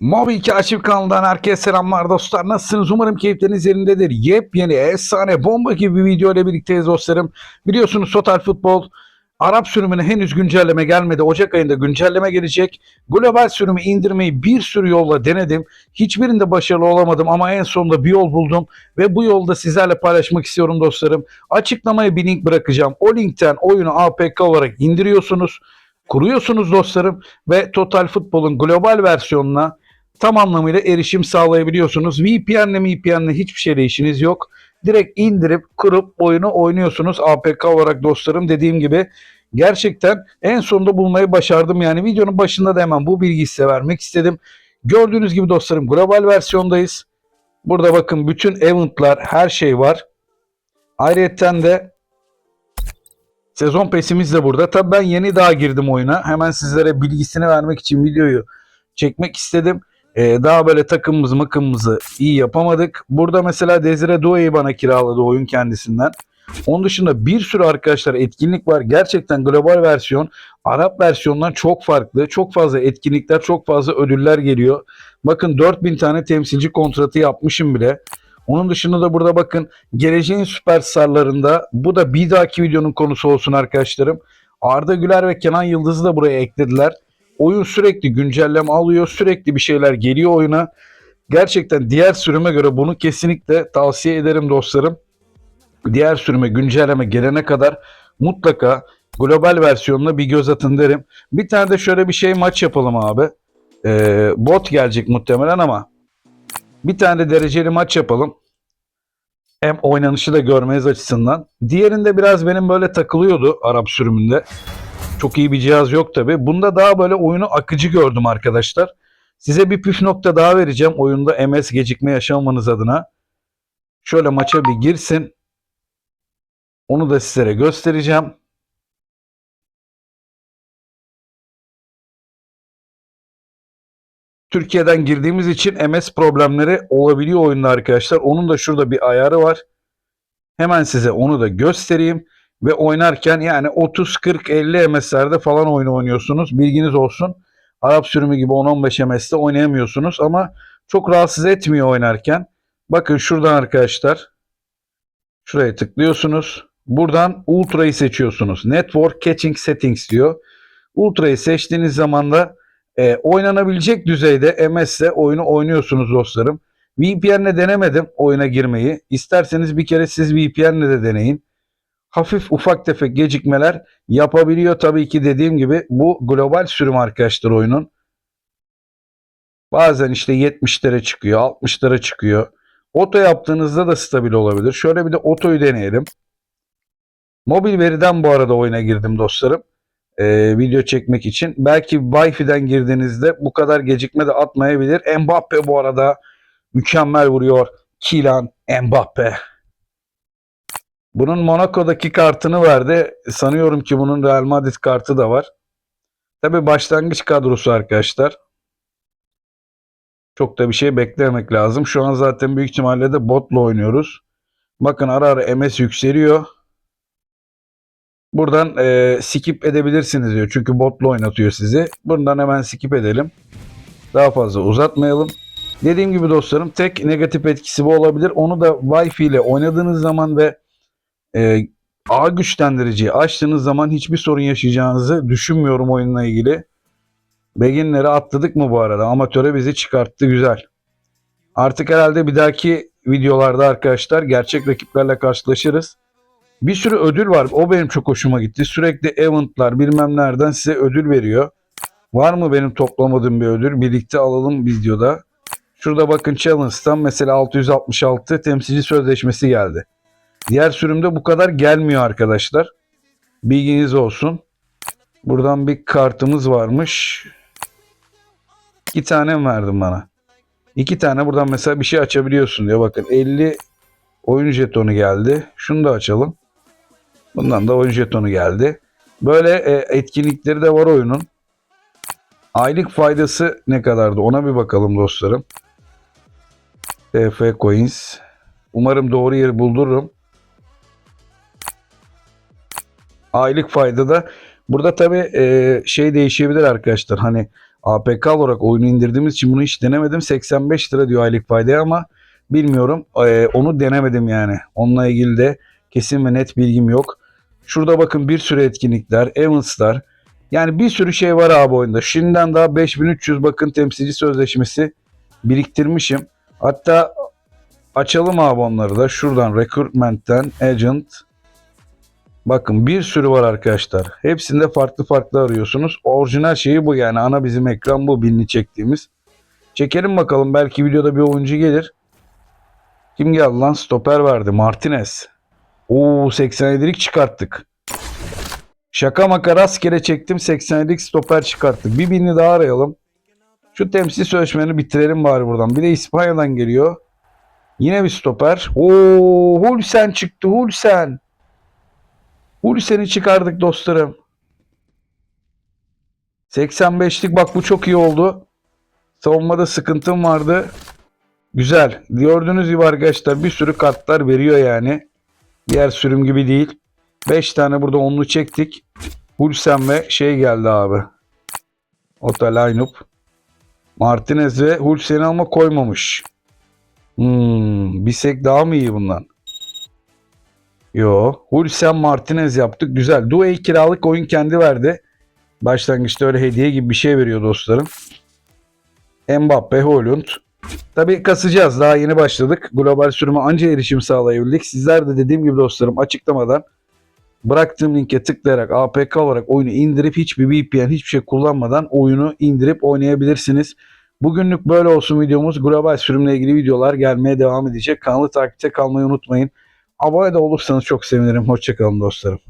Mobil Kaşif kanalından herkese selamlar dostlar. Nasılsınız? Umarım keyifleriniz yerindedir. Yepyeni, efsane, bomba gibi bir video ile birlikteyiz dostlarım. Biliyorsunuz Total Futbol Arap sürümüne henüz güncelleme gelmedi. Ocak ayında güncelleme gelecek. Global sürümü indirmeyi bir sürü yolla denedim. Hiçbirinde başarılı olamadım ama en sonunda bir yol buldum. Ve bu yolda sizlerle paylaşmak istiyorum dostlarım. Açıklamaya bir link bırakacağım. O linkten oyunu APK olarak indiriyorsunuz. Kuruyorsunuz dostlarım ve Total Futbol'un global versiyonuna tam anlamıyla erişim sağlayabiliyorsunuz. VPN'le VPN'le hiçbir şeyle işiniz yok. Direkt indirip kurup oyunu oynuyorsunuz APK olarak dostlarım. Dediğim gibi gerçekten en sonunda bulmayı başardım. Yani videonun başında da hemen bu bilgiyi size vermek istedim. Gördüğünüz gibi dostlarım global versiyondayız. Burada bakın bütün eventlar her şey var. Ayrıca de sezon pesimiz de burada. Tabii ben yeni daha girdim oyuna. Hemen sizlere bilgisini vermek için videoyu çekmek istedim. Ee, daha böyle takımımız makımımızı iyi yapamadık. Burada mesela Desire Doue'yi bana kiraladı oyun kendisinden. Onun dışında bir sürü arkadaşlar etkinlik var. Gerçekten global versiyon Arap versiyondan çok farklı. Çok fazla etkinlikler, çok fazla ödüller geliyor. Bakın 4000 tane temsilci kontratı yapmışım bile. Onun dışında da burada bakın geleceğin süperstarlarında bu da bir dahaki videonun konusu olsun arkadaşlarım. Arda Güler ve Kenan Yıldız'ı da buraya eklediler. Oyun sürekli güncelleme alıyor. Sürekli bir şeyler geliyor oyuna. Gerçekten diğer sürüme göre bunu kesinlikle tavsiye ederim dostlarım. Diğer sürüme güncelleme gelene kadar mutlaka global versiyonuna bir göz atın derim. Bir tane de şöyle bir şey maç yapalım abi. Ee, bot gelecek muhtemelen ama bir tane de dereceli maç yapalım. Hem oynanışı da görmeniz açısından. Diğerinde biraz benim böyle takılıyordu Arap sürümünde. Çok iyi bir cihaz yok tabi. Bunda daha böyle oyunu akıcı gördüm arkadaşlar. Size bir püf nokta daha vereceğim oyunda MS gecikme yaşamamanız adına. Şöyle maça bir girsin. Onu da sizlere göstereceğim. Türkiye'den girdiğimiz için MS problemleri olabiliyor oyunda arkadaşlar. Onun da şurada bir ayarı var. Hemen size onu da göstereyim. Ve oynarken yani 30, 40, 50 MS'lerde falan oyunu oynuyorsunuz. Bilginiz olsun. Arap sürümü gibi 10-15 MS'de oynayamıyorsunuz ama çok rahatsız etmiyor oynarken. Bakın şuradan arkadaşlar. Şuraya tıklıyorsunuz. Buradan Ultra'yı seçiyorsunuz. Network Catching Settings diyor. Ultra'yı seçtiğiniz zaman da e, oynanabilecek düzeyde MS'le oyunu oynuyorsunuz dostlarım. VPN'le denemedim oyuna girmeyi. İsterseniz bir kere siz VPN'le de deneyin. Hafif ufak tefek gecikmeler yapabiliyor tabii ki dediğim gibi bu global sürüm arkadaşlar oyunun. Bazen işte 70'lere çıkıyor, 60'lara çıkıyor. Oto yaptığınızda da stabil olabilir. Şöyle bir de otoyu deneyelim. Mobil veriden bu arada oyuna girdim dostlarım. Ee, video çekmek için. Belki Wi-Fi'den girdiğinizde bu kadar gecikme de atmayabilir. Mbappe bu arada mükemmel vuruyor. Kylian Mbappe. Bunun Monaco'daki kartını verdi. Sanıyorum ki bunun Real Madrid kartı da var. Tabi başlangıç kadrosu arkadaşlar. Çok da bir şey beklemek lazım. Şu an zaten büyük ihtimalle de botla oynuyoruz. Bakın ara ara MS yükseliyor. Buradan e, skip edebilirsiniz diyor. Çünkü botla oynatıyor sizi. Buradan hemen skip edelim. Daha fazla uzatmayalım. Dediğim gibi dostlarım tek negatif etkisi bu olabilir. Onu da Wi-Fi ile oynadığınız zaman ve e, ağ güçlendiriciyi açtığınız zaman hiçbir sorun yaşayacağınızı düşünmüyorum oyunla ilgili. Beginner'e atladık mı bu arada? Amatöre bizi çıkarttı güzel. Artık herhalde bir dahaki videolarda arkadaşlar gerçek rakiplerle karşılaşırız. Bir sürü ödül var. O benim çok hoşuma gitti. Sürekli eventlar bilmem nereden size ödül veriyor. Var mı benim toplamadığım bir ödül? Birlikte alalım videoda. Şurada bakın Challenge'dan mesela 666 temsilci sözleşmesi geldi. Diğer sürümde bu kadar gelmiyor arkadaşlar. Bilginiz olsun. Buradan bir kartımız varmış. İki tane mi verdin bana? İki tane buradan mesela bir şey açabiliyorsun diyor. Bakın 50 oyun jetonu geldi. Şunu da açalım. Bundan da oyun jetonu geldi. Böyle e, etkinlikleri de var oyunun. Aylık faydası ne kadardı ona bir bakalım dostlarım. TF Coins. Umarım doğru yeri buldururum. Aylık fayda da burada tabi e, şey değişebilir arkadaşlar. Hani APK olarak oyunu indirdiğimiz için bunu hiç denemedim. 85 lira diyor aylık faydaya ama bilmiyorum. Ee, onu denemedim yani. Onunla ilgili de kesin ve net bilgim yok. Şurada bakın bir sürü etkinlikler, Evans'lar. Yani bir sürü şey var abi oyunda. Şimdiden daha 5300 bakın temsilci sözleşmesi biriktirmişim. Hatta açalım abi onları da. Şuradan Recruitment'ten Agent. Bakın bir sürü var arkadaşlar. Hepsinde farklı farklı arıyorsunuz. Orijinal şeyi bu yani. Ana bizim ekran bu binli çektiğimiz. Çekelim bakalım. Belki videoda bir oyuncu gelir. Kim geldi lan? Stoper verdi. Martinez. Oo 87'lik çıkarttık. Şaka maka rastgele çektim 87'lik stoper çıkarttık. Bir binli daha arayalım. Şu temsil sözleşmeni bitirelim bari buradan. Bir de İspanya'dan geliyor. Yine bir stoper. Oo Hulsen çıktı Hulsen. Hulsen'i çıkardık dostlarım. 85'lik bak bu çok iyi oldu. Savunmada sıkıntım vardı. Güzel. Gördüğünüz gibi arkadaşlar bir sürü kartlar veriyor yani. Diğer sürüm gibi değil. 5 tane burada onlu çektik. Hulsen ve şey geldi abi. Ota line-up. Martinez ve Hulsen'i ama koymamış. Hmm, Bisek daha mı iyi bundan? Yo. Hulsen Martinez yaptık. Güzel. Due'yi kiralık oyun kendi verdi. Başlangıçta öyle hediye gibi bir şey veriyor dostlarım. Mbappe, Holland. Tabii kasacağız. Daha yeni başladık. Global sürüme anca erişim sağlayabildik. Sizler de dediğim gibi dostlarım açıklamadan bıraktığım linke tıklayarak APK olarak oyunu indirip hiçbir VPN hiçbir şey kullanmadan oyunu indirip oynayabilirsiniz. Bugünlük böyle olsun videomuz. Global sürümle ilgili videolar gelmeye devam edecek. Kanalı takipte kalmayı unutmayın. Abone de olursanız çok sevinirim. Hoşçakalın dostlarım.